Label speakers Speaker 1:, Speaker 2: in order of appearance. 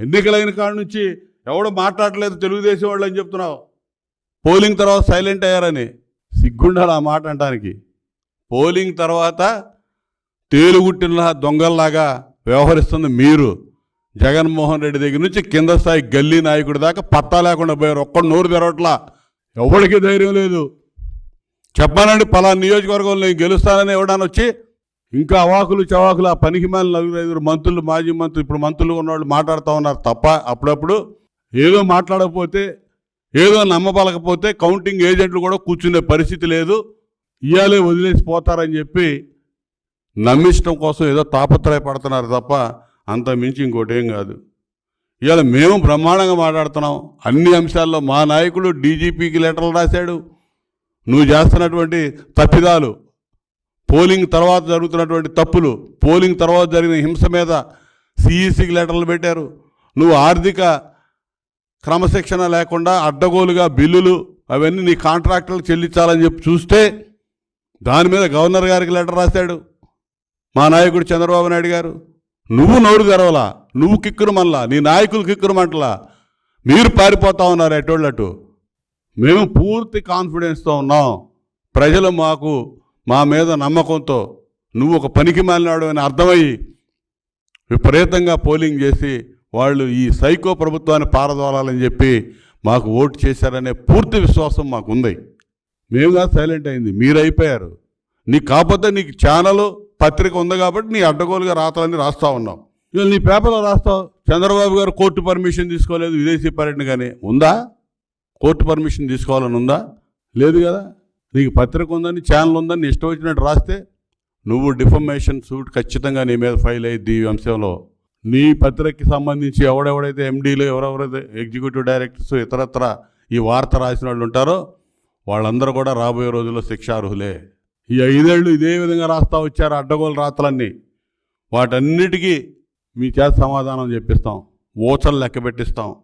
Speaker 1: ఎన్నికలైన కాడ నుంచి ఎవడు మాట్లాడలేదు తెలుగుదేశం వాళ్ళు అని చెప్తున్నావు. పోలింగ్ తర్వాత సైలెంట్ అయ్యారని. సిగ్గుండాలి ఆ మాట అంటానికి. పోలింగ్ తర్వాత తేలుగుట్టిన దొంగల్లాగా వ్యవహరిస్తుంది మీరు జగన్మోహన్ రెడ్డి దగ్గర నుంచి కింద స్థాయి గల్లీ నాయకుడి దాకా పత్తా లేకుండా పోయారు. ఒక్కడు నోరు తెరవట్లా. ఎవరికి ధైర్యం లేదు. చెప్పానండి పలా నియోజకవర్గంలో నేను గెలుస్తానని ఎవడానొచ్చి వచ్చి ఇంకా అవాకులు చవాకులు ఆ పనికి మాలిన నలుగురు ఐదుగురు మంత్రులు మాజీ మంత్రులు ఇప్పుడు మంత్రులు ఉన్నవాళ్ళు మాట్లాడుతూ ఉన్నారు తప్ప అప్పుడప్పుడు ఏదో మాట్లాడకపోతే ఏదో నమ్మబలకపోతే కౌంటింగ్ ఏజెంట్లు కూడా కూర్చునే పరిస్థితి లేదు. ఇవాళే వదిలేసి పోతారని చెప్పి నమ్మించడం కోసం ఏదో తాపత్రయపడుతున్నారు తప్ప అంత మించి ఇంకోటి ఏం కాదు. ఇవాళ మేము బ్రహ్మాండంగా మాట్లాడుతున్నాం. అన్ని అంశాల్లో మా నాయకుడు డీజీపీకి లెటర్లు రాశాడు. నువ్వు చేస్తున్నటువంటి తప్పిదాలు పోలింగ్ తర్వాత జరుగుతున్నటువంటి తప్పులు పోలింగ్ తర్వాత జరిగిన హింస మీద సిఈసికి లెటర్లు పెట్టారు. నువ్వు ఆర్థిక క్రమశిక్షణ లేకుండా అడ్డగోలుగా బిల్లులు అవన్నీ నీ కాంట్రాక్టర్లకు చెల్లించాలని చెప్పి చూస్తే దాని మీద గవర్నర్ గారికి లెటర్ రాశాడు. మా నాయకుడు చంద్రబాబు నాయుడు గారు నువ్వు నోరు తెరవలా నువ్వు కిక్కురు మనలా నీ నాయకులు కిక్కురు మంటలా మీరు పారిపోతా ఉన్నారు ఎటోళ్ళటు మేము పూర్తి కాన్ఫిడెన్స్తో ఉన్నాం. ప్రజలు మాకు మా మీద నమ్మకంతో నువ్వు ఒక పనికి మాలినాడు అని అర్థమయ్యి విపరీతంగా పోలింగ్ చేసి వాళ్ళు ఈ సైకో ప్రభుత్వాన్ని పారదోలాలని చెప్పి మాకు ఓటు చేశారనే పూర్తి విశ్వాసం మాకు ఉంది మేము కాదు సైలెంట్ అయింది. మీరు అయిపోయారు నీకు కాకపోతే నీకు ఛానల్ పత్రిక ఉంది కాబట్టి నీ అడ్డగోలుగా రాతలని రాస్తా ఉన్నావు ఇవాళ నీ పేపర్లో రాస్తావు. చంద్రబాబు గారు కోర్టు పర్మిషన్ తీసుకోలేదు విదేశీ పర్యటన కానీ ఉందా? కోర్టు పర్మిషన్ తీసుకోవాలని ఉందా? లేదు కదా? నీకు పత్రిక ఉందని ఛానల్ ఉందని ఇష్టం వచ్చినట్టు రాస్తే నువ్వు డిఫర్మేషన్ సూట్ ఖచ్చితంగా నీ మీద ఫైల్ అయ్యింది ఈ అంశంలో. నీ పత్రికకి సంబంధించి ఎవడెవడైతే ఎండీలు ఎవరెవరైతే ఎగ్జిక్యూటివ్ డైరెక్టర్స్ ఇతరత్ర ఈ వార్త రాసిన వాళ్ళు ఉంటారో వాళ్ళందరూ కూడా రాబోయే రోజుల్లో శిక్షార్హులే. ఈ ఐదేళ్ళు ఇదే విధంగా రాస్తా వచ్చారు అడ్డగోలు రాతలన్నీ. వాటన్నిటికీ మీ చేత సమాధానం చెప్పిస్తాం. ఓచలు లెక్క పెట్టిస్తాం.